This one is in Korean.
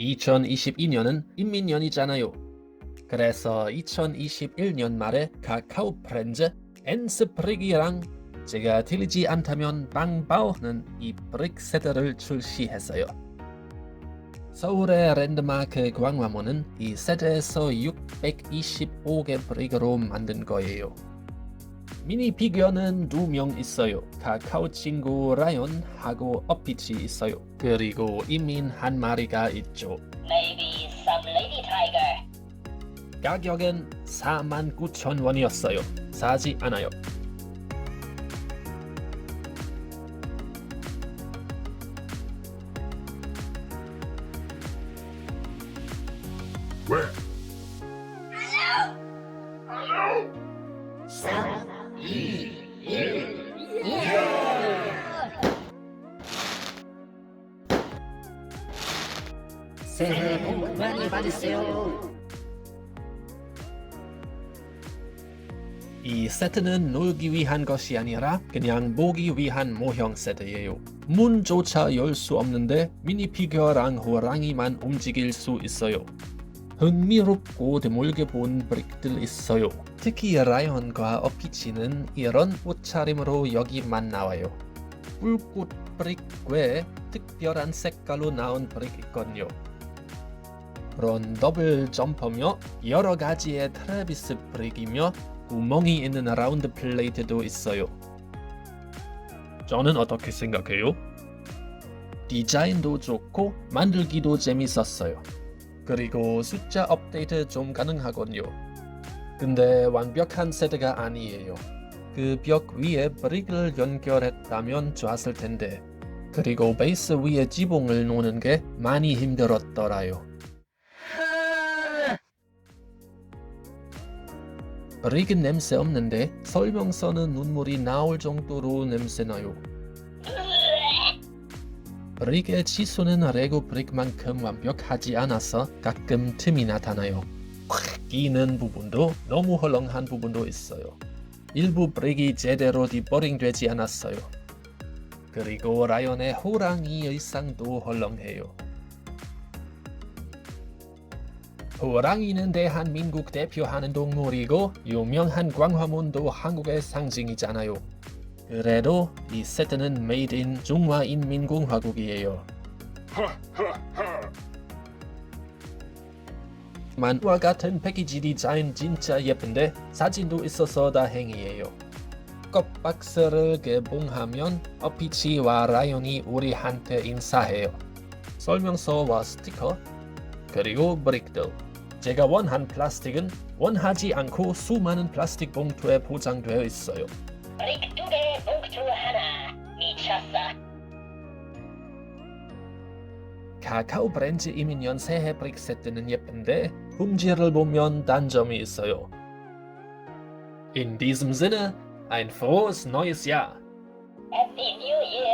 2022년은 인민년이잖아요. 그래서 2021년 말에 카카오 프렌즈 엔스프릭이랑 제가 틀리지 않다면 빵바오는 이 브릭 세트를 출시했어요. 서울의 랜드마크 광화문은 이 세트에서 625개 브릭으로 만든 거예요. 미니 피규어는 두 명 있어요. 카카오 친구 라이언하고 어피치 있어요. 그리고 이민 한 마리가 있죠. Maybe some lady tiger. 가격은 49,000원이었어요. 사지 않아요. 새해 복 많이 받으세요. 이 세트는 놀기 위한 것이 아니라 그냥 보기 위한 모형 세트예요. 문조차 열 수 없는데 미니 피규어랑 호랑이만 움직일 수 있어요. 흥미롭고 드물게 본 브릭들 있어요. 특히 라이언과 어피치는 이런 옷차림으로 여기만 나와요. 불꽃 브릭 외에 특별한 색깔로 나온 브릭 있거든요. 그런 더블 점퍼며 여러 가지의 트래비스 브릭이며 구멍이 있는 라운드 플레이트도 있어요. 저는 어떻게 생각해요? 디자인도 좋고 만들기도 재밌었어요. 그리고 숫자 업데이트 좀 가능하군요. 근데 완벽한 세트가 아니에요. 그 벽 위에 브릭을 연결했다면 좋았을 텐데. 그리고 베이스 위에 지붕을 놓는 게 많이 힘들었더라요. 브릭은 냄새 없는데 설명서는 눈물이 나올 정도로 냄새나요. 브릭의 치수는 레고 브릭만큼 완벽하지 않아서 가끔 틈이 나타나요. 콱 끼는 부분도 너무 헐렁한 부분도 있어요. 일부 브릭이 제대로 디버링되지 않았어요. 그리고 라이언의 호랑이 의상도 헐렁해요. 호랑이는 대한민국 대표하는 동물이고 유명한 광화문도 한국의 상징이잖아요. 그래도 이 세트는 made in 중화인민공화국이에요. 만화 같은 패키지 디자인 진짜 예쁜데 사진도 있어서 다행이에요. 껍 박스를 개봉하면 어피치와 라이언이 우리한테 인사해요. 설명서와 스티커 그리고 브릭들. 제가 원한 플라스틱은 원하지 않고 수많은 플라스틱 봉투에 포장되어 있어요. 브릭 두 개, 봉투 하나. 미쳤어. 카카오 브랜드 이민년 새해 브릭 세트는 예쁜데 품질을 보면 단점이 있어요. In diesem Sinne, ein frohes neues Jahr! Happy New Year.